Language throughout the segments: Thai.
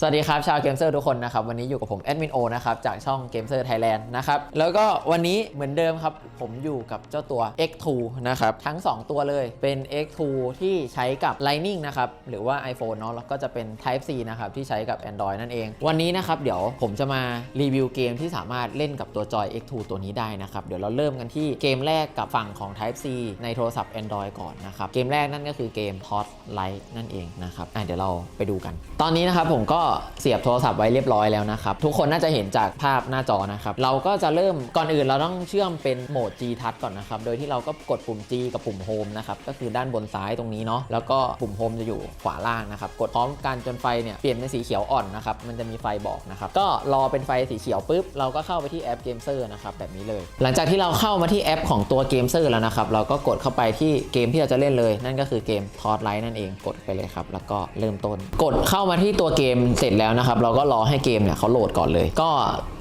สวัสดีครับ ชาวเกมเซอร์ทุกคนนะครับ วันนี้อยู่กับผมแอดมินโอนะครับ จากช่องเกมเซอร์ไทยแลนด์นะครับ แล้วก็วันนี้เหมือนเดิมครับ ผมอยู่กับเจ้าตัว X2 นะครับ ทั้ง 2 ตัวเลยเป็น X2 ที่ใช้กับ Lightning นะครับ หรือว่า iPhone เนาะแล้วก็จะเป็น Type C นะครับ ที่ใช้กับ Android นั่นเอง วันนี้นะครับ เดี๋ยวผมจะมารีวิวเกมที่สามารถเล่นกับตัวจอย X2 ตัวนี้ได้นะครับเดี๋ยวเราเริ่มกันที่เกมแรกกับฝั่งของ Type C ในโทรศัพท์ Android ก่อนนะครับเกมแรกนั่นก็คือเกม Tot Light นั่นเองนะครับอะเดี๋ยวเราไปดูกัน ตอนนี้นะครับผมก็เสียบโทรศัพท์ไว้เรียบร้อยแล้วนะครับ ทุกคนน่าจะเห็นจากภาพหน้าจอนะครับ เราก็จะเริ่มก่อนอื่นเราต้องเชื่อมเป็นโหมด G Touch ก่อนนะครับ โดยที่เราก็กดปุ่ม G กับปุ่ม Home นะครับ ก็คือด้านบนซ้ายตรงนี้เนาะ แล้วก็ปุ่ม Home จะอยู่ขวาล่างนะครับ กดพร้อมกันจนไฟเนี่ยเปลี่ยนเป็นสีเขียวอ่อนนะครับ มันจะมีไฟบอกนะครับ ก็รอเป็นไฟสีเขียวปุ๊บ เราก็เข้าไปที่แอป Gameser นะครับแบบนี้เลย หลังจากที่เราเข้ามาที่แอปของตัว Gameser แล้วนะครับเราก็กดเข้าไปที่เกมที่เราจะเล่นเลย นั่นก็คือเกม t o r Light นั่นเองกดไปเลยครับแล้วก็เริ่มต้น กดเข้ามาที่ตัวเกมเสร็จแล้วนะครับ เราก็รอให้เกมเนี่ยเขาโหลดก่อนเลย ก็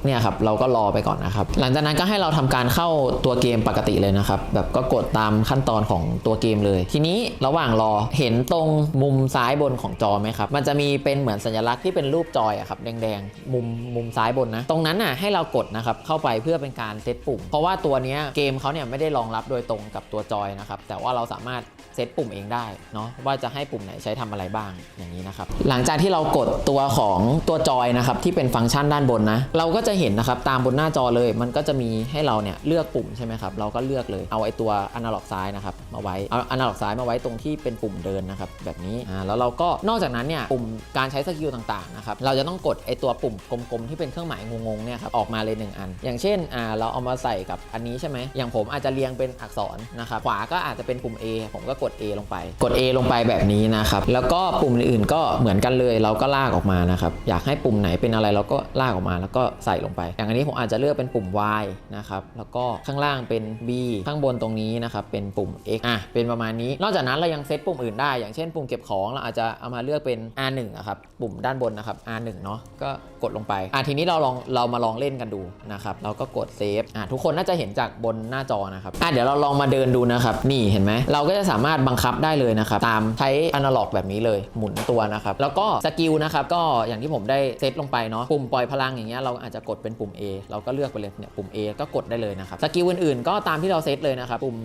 เนี่ยครับเราก็รอไปก่อนนะครับ หลังจากนั้นก็ให้เราทำการเข้าตัวเกมปกติเลยนะครับ แบบก็กดตามขั้นตอนของตัวเกมเลย ทีนี้ระหว่างรอเห็นตรงมุมซ้ายบนของจอไหมครับ มันจะมีเป็นเหมือนสัญลักษณ์ที่เป็นรูปจอยอะครับแดงๆ มุมมุมซ้ายบนนะ ตรงนั้นน่ะให้เรากดนะครับเข้าไปเพื่อเป็นการเซตปุ่ม เพราะว่าตัวเนี้ยเกมเขาเนี่ยไม่ได้รองรับโดยตรงกับตัวจอยนะครับ แต่ว่าเราสามารถเซตปุ่มเองได้เนาะว่าจะให้ปุ่มไหนใช้ทำอะไรบ้างอย่างนี้นะครับ หลังจากที่เรากดตัวของตัวจอยนะครับที่เป็นฟังก์ชันด้านบนนะ เราก็จะเห็นนะครับตามบนหน้าจอเลย มันก็จะมีให้เราเนี่ยเลือกปุ่มใช่ไหมครับเราก็เลือกเลยเอาไอ้ตัวอนาล็อกซ้ายนะครับมาไว้เอาอนาล็อกซ้ายมาไว้ตรงที่เป็นปุ่มเดินนะครับแบบนี้อ่าแล้วเราก็นอกจากนั้นเนี่ยปุ่มการใช้สกิลต่างๆนะครับเราจะต้องกดไอ้ตัวปุ่มกลมๆ ที่เป็นเครื่องหมายงงๆเนี่ยครับออกมาเลยหนึ่งอัน อย่างเช่นอ่าเราเอามาใส่กับอันนี้ใช่ไหมอย่างผมอาจจะเรียงเป็นอักษรนะครับขวาก็อาจจะเป็นปุ่ม A ผมก็กด A ลงไป กด A ลงไปแบบนี้นะครับแล้วก็ปุ่มอื่นๆก็เหมือนกันเลย เราก็ลากออกมานะครับอยากให้ปุ่มไหนเป็นอะไรเราก็ลากออกมาแล้วก็ใส่ลงไป อย่างอันนี้ผมอาจจะเลือกเป็นปุ่ม Y นะครับ แล้วก็ข้างล่างเป็น B ข้างบนตรงนี้นะครับ เป็นปุ่ม X อะ เป็นประมาณนี้ นอกจากนั้นเรายังเซตปุ่มอื่นได้ อย่างเช่นปุ่มเก็บของ เราอาจจะเอามาเลือกเป็น R1 อะครับ ปุ่มด้านบนนะครับ R1 เนาะ ก็กดลงไป อะ ทีนี้เราลอง เรามาลองเล่นกันดูนะครับ เราก็กดเซฟ อะ ทุกคนน่าจะเห็นจากบนหน้าจอนะครับ อะ เดี๋ยวเราลองมาเดินดูนะครับ นี่เห็นไหม เราก็จะสามารถบังคับได้เลยนะครับ ตามใช้อนาล็อกแบบนี้เลย หมุนตัวนะครับ แล้วก็สกิลนะครับ ก็อย่างที่ผมได้เซตลงไปเนาะ ปุ่มปล่อยพลังอย่างเงี้ย เราอาจจะกดเป็นปุ่ม A เราก็เลือกไปเลยเนี่ยปุ่ม A ก็กดได้เลยนะครับสกิลอื่นๆ ก็ตามที่เราเซตเลยนะครับปุ่ม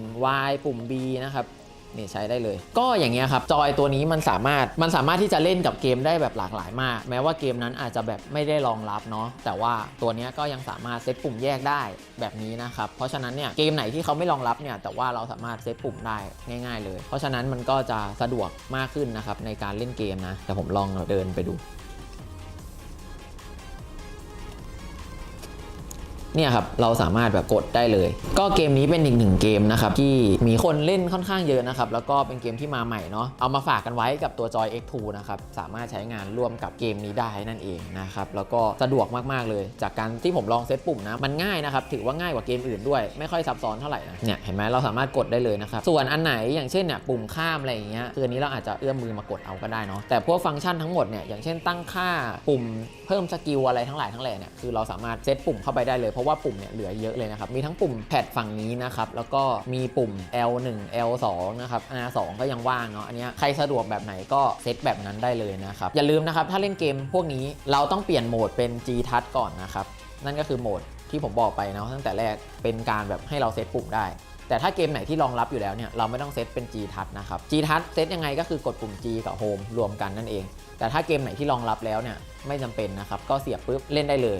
Y ปุ่ม B นะครับนี่ใช้ได้เลย ก็อย่างเงี้ยครับจอยตัวนี้มันสามารถมันสามารถที่จะเล่นกับเกมได้แบบหลากหลายมาก แม้ว่าเกมนั้นอาจจะแบบไม่ได้รองรับเนาะแต่ว่าตัวนี้ก็ยังสามารถเซตปุ่มแยกได้แบบนี้นะครับเพราะฉะนั้นเนี่ยเกมไหนที่เขาไม่รองรับเนี่ยแต่ว่าเราสามารถเซตปุ่มได้ง่าย ๆ เลย เพราะฉะนั้นมันก็จะสะดวกมากขึ้นนะครับในการเล่นเกมนะแต่ผมลองเดินไปดู เนี่ยครับเราสามารถแบบกดได้เลย ก็เกมนี้เป็นอีกหนึ่งเกมนะครับที่มีคนเล่นค่อนข้างเยอะนะครับแล้วก็เป็นเกมที่มาใหม่เนาะเอามาฝากกันไว้กับตัวจอย X2 นะครับสามารถใช้งานร่วมกับเกมนี้ได้นั่นเองนะครับแล้วก็สะดวกมากๆเลย จากการที่ผมลองเซตปุ่มนะมันง่ายนะครับถือว่าง่ายกว่าเกมอื่นด้วย ไม่ค่อยซับซ้อนเท่าไหร่นะเนี่ยเห็นไหมเราสามารถกดได้เลยนะครับส่วนอันไหนอย่างเช่นเนี่ยปุ่มข้ามอะไรอย่างเงี้ยคืออันนี้เราอาจจะเอื้อมมือมากดเอาก็ได้เนาะแต่พวกฟังก์ชันทั้งหมดเนี่ยอย่างเช่นตั้งค่าปุ่มเพิ่มสกิลอะไรทั้งหลายทั้งแหล่เนี่ยคือเราสามารถเซตปุ่มเข้าไปได้เลยเพราะว่าปุ่มเนี่ยเหลือเยอะเลยนะครับ มีทั้งปุ่มแพดฝั่งนี้นะครับ แล้วก็มีปุ่ม L1 L2 นะครับ R2 ก็ยังว่างเนาะ อันนี้ใครสะดวกแบบไหนก็เซตแบบนั้นได้เลยนะครับ อย่าลืมนะครับ ถ้าเล่นเกมพวกนี้เราต้องเปลี่ยนโหมดเป็น G Touch ก่อนนะครับ นั่นก็คือโหมดที่ผมบอกไปเนาะตั้งแต่แรกเป็นการแบบให้เราเซตปุ่มได้แต่ถ้าเกมไหนที่รองรับอยู่แล้วเนี่ยเราไม่ต้องเซตเป็น G Touch นะครับ G Touch เซตยังไงก็คือกดปุ่ม G กับ Home รวมกันนั่นเอง แต่ถ้าเกมไหนที่รองรับแล้วเนี่ยไม่จำเป็นนะครับ ก็เสียบปุ๊บเล่นได้เลย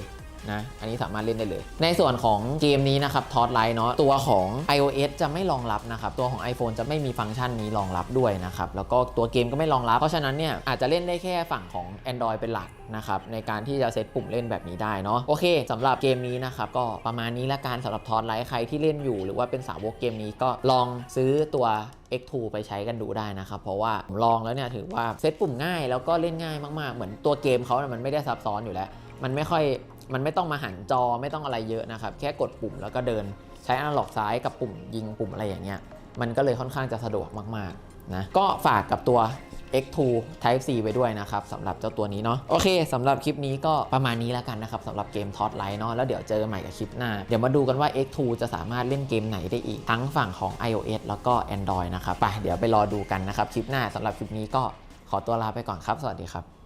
นะอันนี้สามารถเล่นได้เลย ในส่วนของเกมนี้นะครับทอ l ไลท์เนาะตัวของ iOS จะไม่รองรับนะครับตัวของ iPhone จะไม่มีฟังก์ชันนี้รองรับด้วยนะครับแล้วก็ตัวเกมก็ไม่รองรับ เพราะฉะนั้นเนี่ยอาจจะเล่นได้แค่ฝั่งของ Android เป็นหลักนะครับในการที่จะเซตปุ่มเล่นแบบนี้ได้เนาะโอเคสำหรับเกมนี้นะครับก็ประมาณนี้ละกันสำหรับทอ l ไลท์ใครที่เล่นอยู่ หรือว่าเป็นสาวกเกมนี้ก็ลองซื้อตัว X2 ไปใช้กันดูได้นะครับเพราะว่าผมลองแล้วเนี่ยถือว่าเซตปุ่มง่ายแล้วก็เล่นง่ายมากๆ เหมือนตัวเกมเขานี่ยมันไม่ได้ซับซ้อนอยู่แล้ว มันไม่ค่อย มันไม่ต้องมาหันจอไม่ต้องอะไรเยอะนะครับ แค่กดปุ่มแล้วก็เดินใช้อนาล็อกซ้ายกับปุ่มยิงปุ่มอะไรอย่างเงี้ย มันก็เลยค่อนข้างจะสะดวกมากๆนะก็ฝากกับตัว X2 Type C ไว้ด้วยนะครับสำหรับเจ้าตัวนี้เนาะโอเคสำหรับคลิปนี้ก็ประมาณนี้แล้วกันนะครับสำหรับเกม Tot Light เนาะแล้วเดี๋ยวเจอใหม่กับคลิปหน้า เดี๋ยวมาดูกันว่า X2 จะสามารถเล่นเกมไหนได้อีก ทั้งฝั่งของ iOS แล้วก็ Android นะครับไปเดี๋ยวไปรอดูกันนะครับคลิปหน้าสำหรับคลิปนี้ก็ขอตัวลาไปก่อนครับ สวัสดีครับ